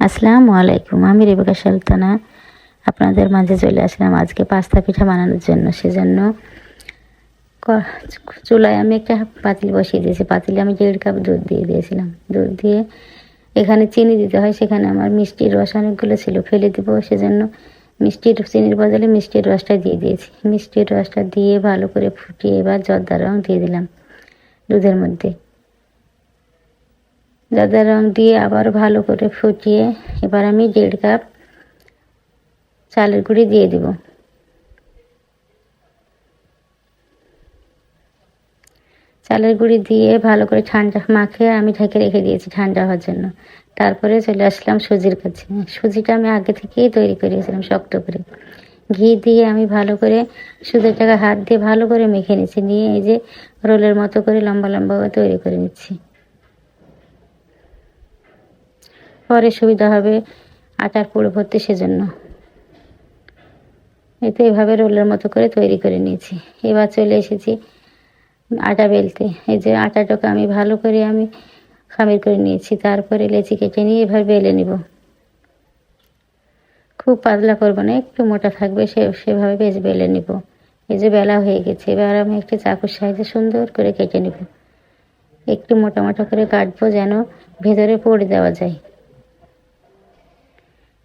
আসসালামু আলাইকুম। আমি রেবেকা সালতানা। আপনাদের মাঝে চলে আসলাম আজকে পাস্তা পিঠা বানানোর জন্য। সেজন্য চুলায় আমি একটা পাতিল বসিয়ে দিয়েছি। পাতিলে আমি দেড় কাপ দুধ দিয়ে দিয়েছিলাম। দুধ দিয়ে এখানে চিনি দিতে হয়। সেখানে আমার মিষ্টির রস অনেকগুলো ছিল। ফেলে দিব। সেজন্য মিষ্টির চিনির বদলে মিষ্টির রসটা দিয়ে দিয়েছি। মিষ্টির রসটা দিয়ে ভালো করে ফুটিয়ে এবার জর্দা রং দিয়ে দিলাম দুধের মধ্যে। দাদা রং দিয়ে আবার ভালো করে ফুটিয়ে এবার আমি দেড় কাপ চালের গুঁড়ি দিয়ে দিব। চালের গুঁড়ি দিয়ে ভালো করে ঠান্ডা মাখিয়ে আমি ঢেকে রেখে দিয়েছি ঠান্ডা হওয়ার জন্য। তারপরে চলে আসলাম সুজির কাছে। সুজিটা আমি আগে থেকেই তৈরি করেছিলাম শক্ত করে। ঘি দিয়ে আমি ভালো করে সুজিটাকে হাত দিয়ে ভালো করে মেখে নিচ্ছি নিয়ে এই যে রোলের মতো করে লম্বা লম্বা তৈরি করে নিচ্ছি। পরে সুবিধা হবে আটার পুরো ভরতে সেজন্য। এতে এভাবে রোলের মতো করে তৈরি করে নিয়েছি। এবার চলে এসেছি আটা বেলতে। এই যে আটাটাকে আমি ভালো করে আমি খামির করে নিয়েছি। তারপরে লেচি কেটে নিয়ে এভাবে বেলে নিব। খুব পাতলা করব না, একটু মোটা থাকবে সে, সেভাবে বেশ বেলে নিব। এই যে বেলা হয়ে গেছে, এবার আমি একটি চাকুর সাহায্যে সুন্দর করে কেটে নিব। একটু মোটা মোটা করে কাটবো যেন ভেতরে পড়ে দেওয়া যায়।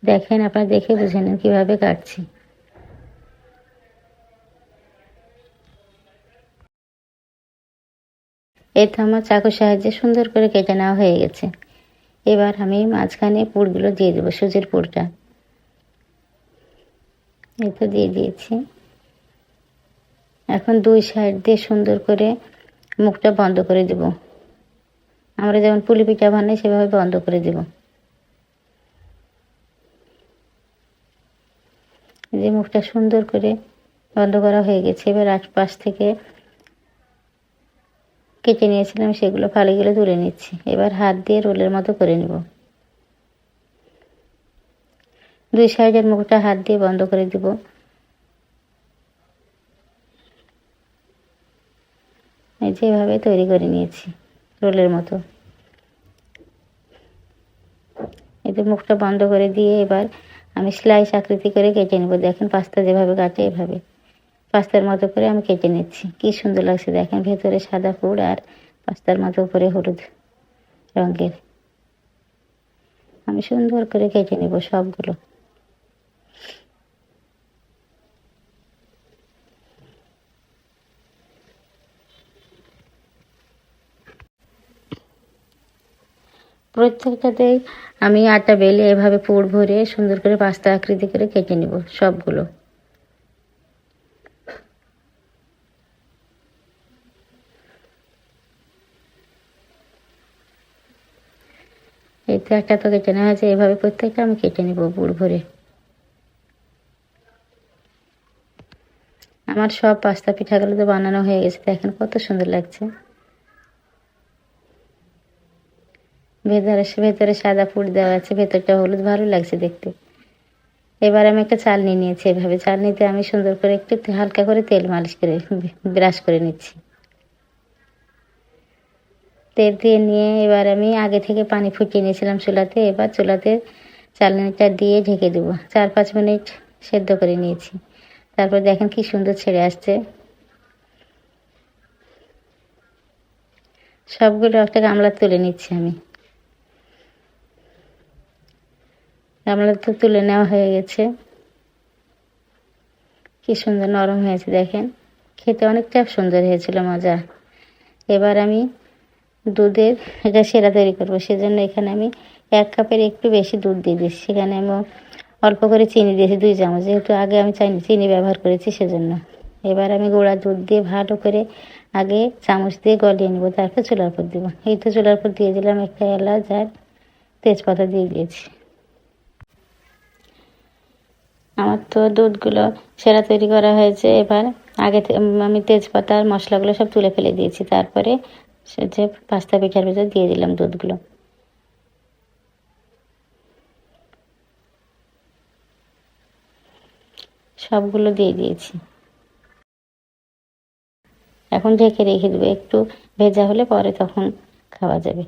দেখেন, আপনারা দেখে বুঝে নেন কীভাবে কাটছি। এই তো আমার চাকুর সাহায্যে সুন্দর করে কেটে নেওয়া হয়ে গেছে। এবার আমি মাঝখানে পুরগুলো দিয়ে দেবো, সুজির পুরটা। এই তো দিয়ে দিয়েছি। এখন দুই সাইড দিয়ে সুন্দর করে মুখটা বন্ধ করে দেব। আমরা যেমন পুলি পিঠা বানাই, সেভাবে বন্ধ করে দেব। যে মুখটা সুন্দর করে বন্ধ করা হয়ে গেছে, এবার আশপাশ থেকে কেটে নিয়েছিলাম, সেগুলো ফালিগুলো তুলে নিচ্ছি। এবার হাত দিয়ে রোলের মতো করে নিব। দুই সাইডের মুখটা হাত দিয়ে বন্ধ করে দিব। যেভাবে তৈরি করে নিয়েছি, রোলের মতো। এতে মুখটা বন্ধ করে দিয়ে এবার আমি স্লাইস আকৃতি করে কেটে নেব। দেখেন পাস্তা যেভাবে কাটে, এভাবে। পাস্তার মতো করে আমি কেটে নিচ্ছি। কি সুন্দর লাগছে দেখেন, ভেতরে সাদা ফুড আর পাস্তার মতো করে হলুদ রঙের। আমি সুন্দর করে কেটে নেব সবগুলো। প্রত্যেকটাতেই আমি আটা বেলে এভাবে পুর ভরে সুন্দর করে পাস্তা আকৃতি করে কেটে নেব সবগুলো। এই তো একটা তো কেটে নেওয়া হয়েছে, এভাবে প্রত্যেকটা আমি কেটে নেব পুর ভরে। আমার সব পাস্তা পিঠাগুলো তো বানানো হয়ে গেছে, দেখেন কত সুন্দর লাগছে। ভেতরে ভেতরে সাদা ফুট দেওয়া আছে, ভেতরটা হলুদ, ভালো লাগছে দেখতে। এবার আমি একটা চালনি নিয়েছি এভাবে। চালনিতে আমি সুন্দর করে একটু হালকা করে তেল মালিশ করে ব্রাশ করে নিচ্ছি। তেল দিয়ে নিয়ে এবার আমি আগে থেকে পানি ফুটিয়ে নিয়েছিলাম চুলাতে। এবার চুলাতে চালনিটা দিয়ে ঢেকে দেবো। চার পাঁচ মিনিট সেদ্ধ করে নিয়েছি। তারপর দেখেন কি সুন্দর ছেড়ে আসছে। সবগুলো একটা গামলা তুলে নিচ্ছি আমি। গামলা তো তুলে নেওয়া হয়ে গেছে। কি সুন্দর নরম হয়েছে, দেখেন। খেতে অনেকটা সুন্দর হয়েছিল, মজা। এবার আমি দুধের এটা সেরা তৈরি করব। সেজন্য এখানে আমি এক কাপের একটু বেশি দুধ দিয়ে দিচ্ছি। সেখানে আমি অল্প করে চিনি দিয়েছি, দুই চামচ। যেহেতু আগে আমি চাইনি চিনি ব্যবহার করেছি সেজন্য। এবার আমি গোড়া দুধ দিয়ে ভালো করে আগে চামচ দিয়ে গলিয়ে নেব। তারপর চুলার উপর দেবো। এই তো চুলার উপর দিয়ে দিলাম একটা এলাচ আর তেজপাতা দিয়ে দিয়েছি। আমার তো দুধগুলো সেরা তৈরি করা হয়েছে। এবার আগে আমি তেজপাতা আর মশলাগুলো সব তুলে ফেলে দিয়েছি। তারপরে সে যে পাস্তা পিঠার ভিতর দিয়ে দিলাম দুধগুলো। সবগুলো দিয়ে দিয়েছি। এখন ঢেকে রেখে দেবো। একটু ভেজা হলে পরে তখন খাওয়া যাবে।